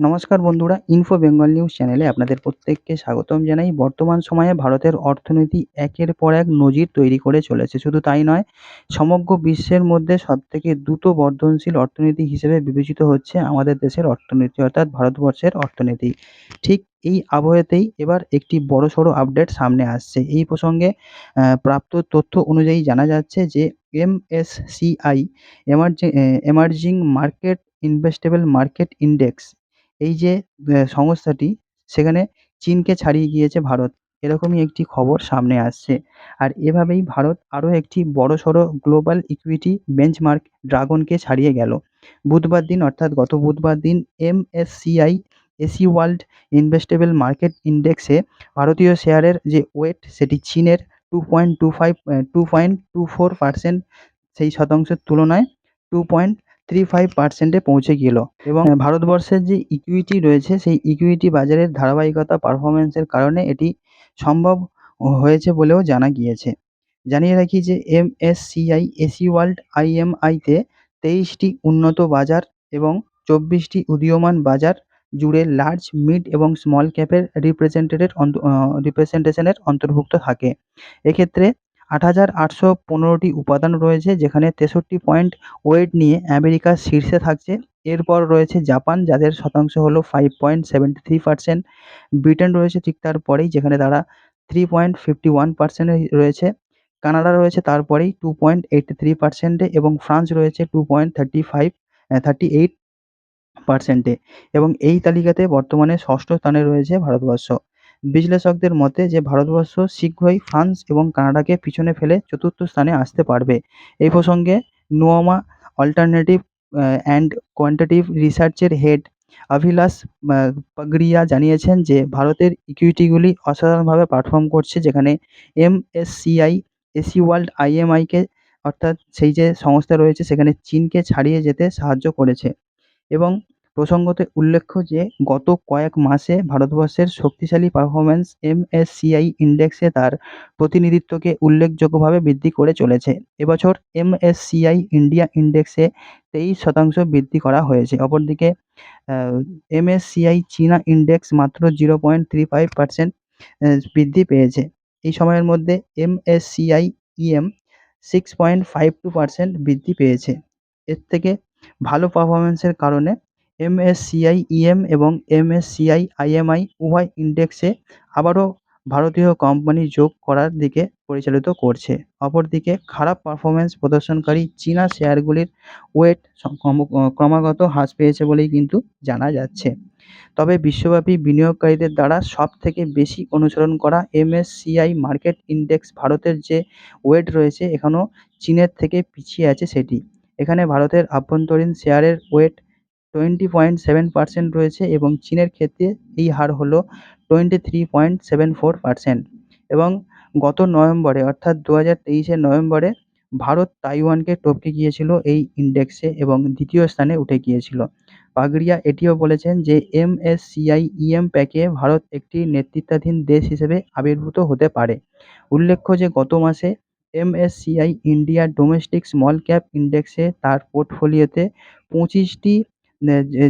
নমস্কার বন্ধুরা info Bengal news চ্যানেলে আপনাদের প্রত্যেককে স্বাগতম জানাই। বর্তমান সময়ে ভারতের অর্থনীতি একের পর এক নজির তৈরি করে চলেছে। শুধু তাই নয়, সমগ্র বিশ্বের মধ্যে সবথেকে দ্রুত বর্ধনশীল অর্থনীতি হিসেবে বিবেচিত হচ্ছে আমাদের দেশের অর্থনীতি, অর্থাৎ ভারতবর্ষের অর্থনীতি। ঠিক এই আবহেতেই এবার একটি বড়সড় আপডেট সামনে আসছে। এই প্রসঙ্গে প্রাপ্ত তথ্য অনুযায়ী জানা যাচ্ছে যে M MSCI এমার্জি emerging market investable market index এই যে সংস্থাটি সেখানে চীনকে ছাড়িয়ে গিয়েছে ভারত। এরকমই একটি খবর সামনে আসছে। আর এভাবেই ভারত আরও একটি বড়সড় গ্লোবাল ইকুইটি বেঞ্চমার্ক ড্রাগনকে ছাড়িয়ে গেল। বুধবার দিন, অর্থাৎ গত বুধবার দিন, M MSCI AC world investable market ইন্ডেক্সে ভারতীয় শেয়ারের যে ওয়েট, সেটি চীনের two point two five two point two four percent সেই শতাংশের তুলনায় টু পয়েন্ট থ্রি ফাইভ পার্সেন্টে পৌঁছে গেল। এবং ভারতবর্ষের যে ইকুইটি রয়েছে, সেই ইকুইটি বাজারের ধারাবাহিকতা পারফরমেন্সের কারণে এটি সম্ভব হয়েছে বলেও জানা গিয়েছে। জানিয়ে রাখি যে M S MSCI AC world আইএমআইতে তেইশটি উন্নত বাজার এবং চব্বিশটি উদীয়মান বাজার জুড়ে লার্জ মিড এবং স্মল ক্যাপের রিপ্রেজেন্টেটেড রিপ্রেজেন্টেশনের অন্তর্ভুক্ত থাকে। এক্ষেত্রে আট হাজার আটশো পনেরোটি উপাদান রয়েছে, যেখানে তেষট্টি পয়েন্ট ওয়েট নিয়ে আমেরিকা শীর্ষে থাকছে। এরপর রয়েছে জাপান, যাদের শতাংশ হলো five point seventy three percent Britain রয়েছে ঠিক তারপরেই যেখানে তারা থ্রি পয়েন্ট ফিফটি ওয়ান পার্সেন্টে রয়েছে। কানাডা রয়েছে তারপরেই টু পয়েন্ট এইটটি থ্রি পার্সেন্টে এবং ফ্রান্স রয়েছে two point thirty five thirty eight percent এবং এই তালিকাতে বর্তমানে ষষ্ঠ স্থানে রয়েছে ভারতবর্ষ। বিশ্লেষকদের মতে যে ভারতবর্ষ শীঘ্রই ফ্রান্স এবং কানাডাকে পিছনে ফেলে চতুর্থ স্থানে আসতে পারবে। এই প্রসঙ্গে নোয়ামা অল্টারনেটিভ অ্যান্ড কোয়ান্টিটিভ রিসার্চের হেড অভিলাষ পাগড়িয়া জানিয়েছেন যে ভারতের ইকুইটিগুলি অসাধারণভাবে পারফর্ম করছে যেখানে M S MSCI AC world আইএমআইকে অর্থাৎ সেই যে সংস্থা রয়েছে সেখানে চীনকে ছাড়িয়ে যেতে সাহায্য করেছে। এবং প্রসঙ্গত উল্লেখ্য যে, গত কয়েক মাসে ভারতবর্ষের শক্তিশালী পারফরমেন্স এমএসসিআই ইন্ডেক্সে তার প্রতিনিধিত্বকে উল্লেখযোগ্যভাবে বৃদ্ধি করে চলেছে। এবছর এমএসসিআই ইন্ডিয়া ইন্ডেক্সে তেইশ শতাংশ বৃদ্ধি করা হয়েছে। অপরদিকে এমএসসিআই চীনা ইন্ডেক্স মাত্র zero point three five percent বৃদ্ধি পেয়েছে। এই সময়ের মধ্যে MSCI EM six point five two percent বৃদ্ধি পেয়েছে। এর থেকে ভালো পারফরমেন্সের কারণে এমএসসিআই ইএম এবং এমএসসিআই আইএমআই উভয় ইন্ডেক্সে আবারও ভারতীয় কোম্পানি যোগ করার দিকে পরিচালিত করছে। অপরদিকে খারাপ পারফরমেন্স প্রদর্শনকারী চীনা শেয়ারগুলির ওয়েট ক্রমাগত হ্রাস পেয়েছে বলেই কিন্তু জানা যাচ্ছে। তবে বিশ্বব্যাপী বিনিয়োগকারীদের দ্বারা সব থেকে বেশি অনুসরণ করা এমএসসিআই মার্কেট ইন্ডেক্স ভারতের যে ওয়েট রয়েছে, এখনও চীনের থেকে পিছিয়ে আছে সেটি। এখানে ভারতের আভ্যন্তরীণ শেয়ারের weight twenty point seven percent রয়েছে এবং চীনের ক্ষেত্রে এই হার হলো twenty three point seven four percent এবং গত নভেম্বরে অর্থাৎ দু হাজার তেইশের নভেম্বরে ভারত তাইওয়ানকে টপকে গিয়েছিল এই ইন্ডেক্সে এবং দ্বিতীয় স্থানে উঠে গিয়েছিল। পাগড়িয়া এটিও বলেছেন যে এমএসসিআই ইএম প্যাকে ভারত একটি নেতৃত্বাধীন দেশ হিসেবে আবির্ভূত হতে পারে। উল্লেখ্য যে গত মাসে MSCI India domestic small cap ইন্ডেক্সে তার পোর্টফোলিওতে পঁচিশটি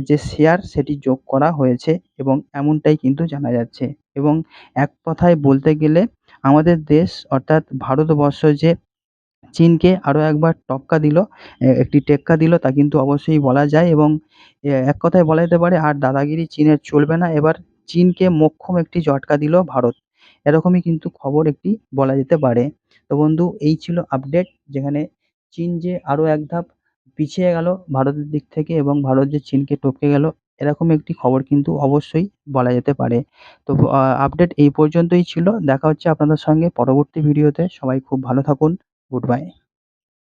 যে শেয়ার সেটি যোগ করা হয়েছে এবং এমনটাই কিন্তু জানা যাচ্ছে। এবং এক কথায় বলতে গেলে আমাদের দেশ অর্থাৎ ভারতবর্ষ যে চীনকে আরও একবার টক্কা দিল একটি টেক্কা দিল তা কিন্তু অবশ্যই বলা যায় এবং এক কথায় বলা যেতে পারে আর দাদাগিরি চীনের চলবে না। এবার চীনকে মোক্ষম একটি ঝটকা দিল ভারত। এরকমই কিন্তু খবর একটি বলা যেতে পারে। তো বন্ধু, এই ছিল আপডেট যেখানে চীন যে আরও এক ধাপ পিছিয়ে গেল ভারতের দিক থেকে এবং ভারত যে চীনকে টপকে গেল, এরকম একটি খবর কিন্তু অবশ্যই বলা যেতে পারে। তো আপডেট এই পর্যন্তই ছিল। দেখা হচ্ছে আপনাদের সঙ্গে পরবর্তী ভিডিওতে সবাই খুব ভালো থাকুন। Good bye